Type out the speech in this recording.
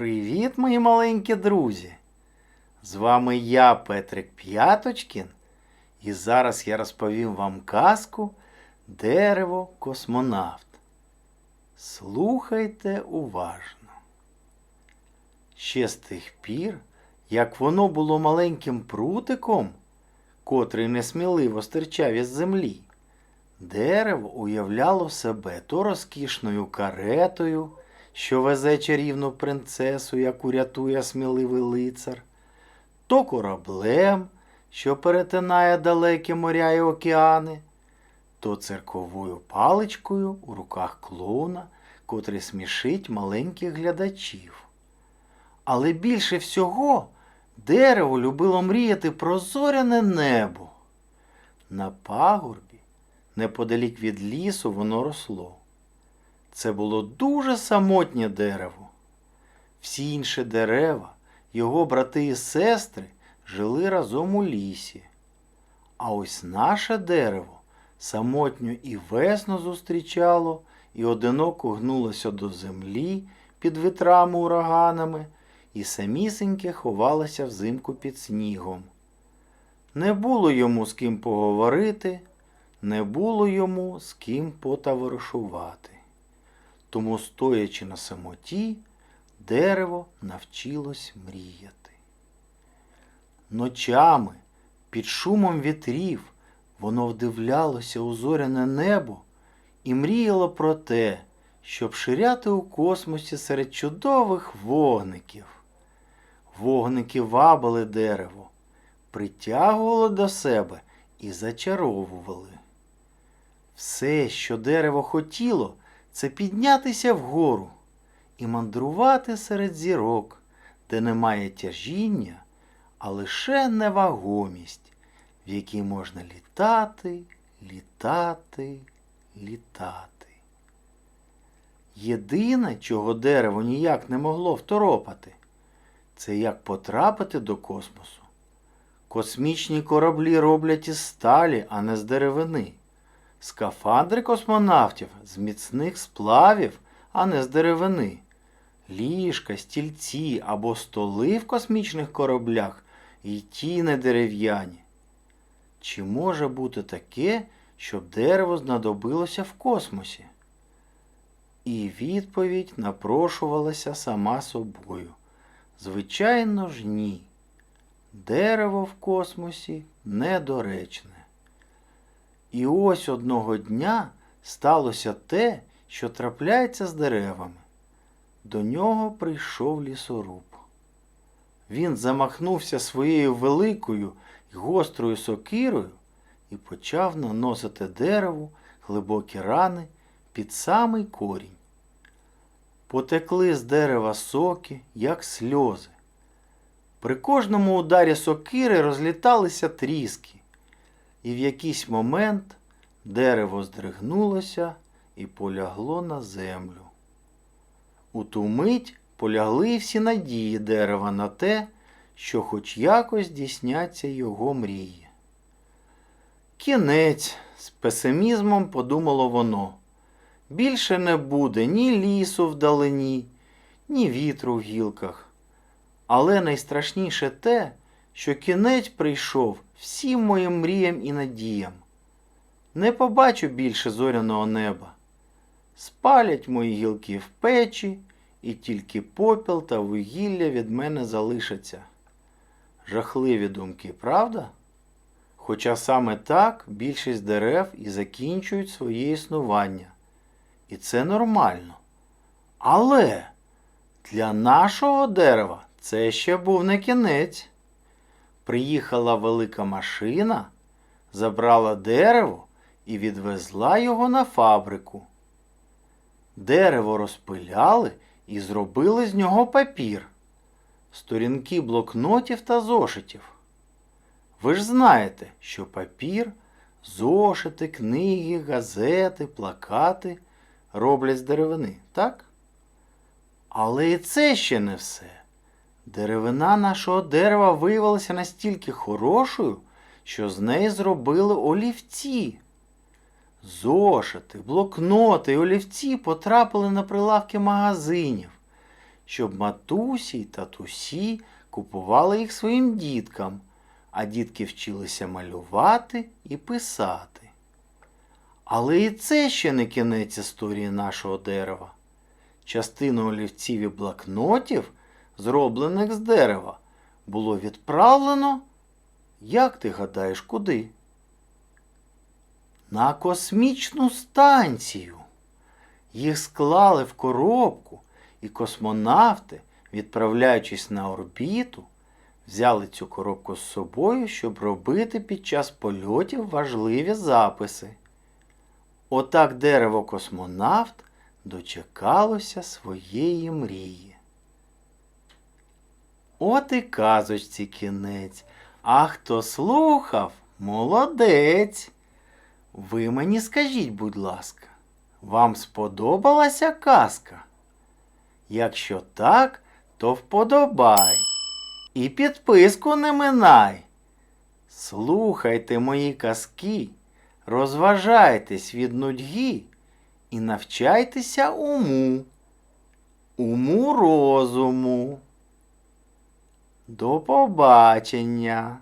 Привіт, мої маленькі друзі! З вами я, Петрик П'яточкін, і зараз я розповім вам казку Дерево космонавт. Слухайте уважно. Ще з тих пір, як воно було маленьким прутиком, котрий несміливо стирчав із землі, дерево уявляло себе то розкішною каретою, що везе чарівну принцесу, яку рятує сміливий лицар, то кораблем, що перетинає далекі моря і океани, то цирковою паличкою у руках клоуна, котрий смішить маленьких глядачів. Але більше всього дерево любило мріяти про зоряне небо. На пагорбі, неподалік від лісу, воно росло. Це було дуже самотнє дерево. Всі інші дерева, його брати і сестри, жили разом у лісі. А ось наше дерево самотньо і весно зустрічало, і одиноко гнулося до землі під вітрами ураганами, і самісіньке ховалося взимку під снігом. Не було йому з ким поговорити, не було йому з ким потоваришувати. Тому, стоячи на самоті, дерево навчилось мріяти. Ночами, під шумом вітрів, воно вдивлялося у зоряне небо і мріяло про те, щоб ширяти у космосі серед чудових вогників. Вогники вабили дерево, притягували до себе і зачаровували. Все, що дерево хотіло, це піднятися вгору і мандрувати серед зірок, де немає тяжіння, а лише невагомість, в якій можна літати, літати, літати. Єдине, чого дерево ніяк не могло второпати, це як потрапити до космосу. Космічні кораблі роблять із сталі, а не з деревини. Скафандри космонавтів з міцних сплавів, а не з деревини. Ліжка, стільці або столи в космічних кораблях і ті не дерев'яні. Чи може бути таке, щоб дерево знадобилося в космосі? І відповідь напрошувалася сама собою. Звичайно ж, ні. Дерево в космосі недоречне. І ось одного дня сталося те, що трапляється з деревами. До нього прийшов лісоруб. Він замахнувся своєю великою й гострою сокирою і почав наносити дереву глибокі рани під самий корінь. Потекли з дерева соки, як сльози. При кожному ударі сокири розліталися тріски, і в якийсь момент дерево здригнулося і полягло на землю. У ту мить полягли всі надії дерева на те, що хоч якось здійсняться його мрії. Кінець, з песимізмом подумало воно. Більше не буде ні лісу вдалині, ні вітру в гілках. Але найстрашніше те, що кінець прийшов всім моїм мріям і надіям. Не побачу більше зоряного неба. Спалять мої гілки в печі, і тільки попіл та вугілля від мене залишаться. Жахливі думки, правда? Хоча саме так більшість дерев і закінчують своє існування. І це нормально. Але для нашого дерева це ще був не кінець. Приїхала велика машина, забрала дерево і відвезла його на фабрику. Дерево розпиляли і зробили з нього папір, сторінки блокнотів та зошитів. Ви ж знаєте, що папір, зошити, книги, газети, плакати роблять з деревини, так? Але і це ще не все. Деревина нашого дерева виявилася настільки хорошою, що з неї зробили олівці. Зошити, блокноти і олівці потрапили на прилавки магазинів. щоб матусі й татусі купували їх своїм діткам, а дітки вчилися малювати і писати. Але і це ще не кінець історії нашого дерева. Частину олівців і блокнотів, зроблених з дерева, було відправлено, як ти гадаєш, куди? На космічну станцію. Їх склали в коробку, і космонавти, відправляючись на орбіту, взяли цю коробку з собою, щоб робити під час польотів важливі записи. Отак дерево космонавт дочекалося своєї мрії. От і казочці кінець. А хто слухав, молодець. Ви мені скажіть, будь ласка, вам сподобалася казка? Якщо так, то вподобай і підписку не минай. Слухайте мої казки, розважайтесь від нудьги і навчайтеся уму, уму розуму. До побачення!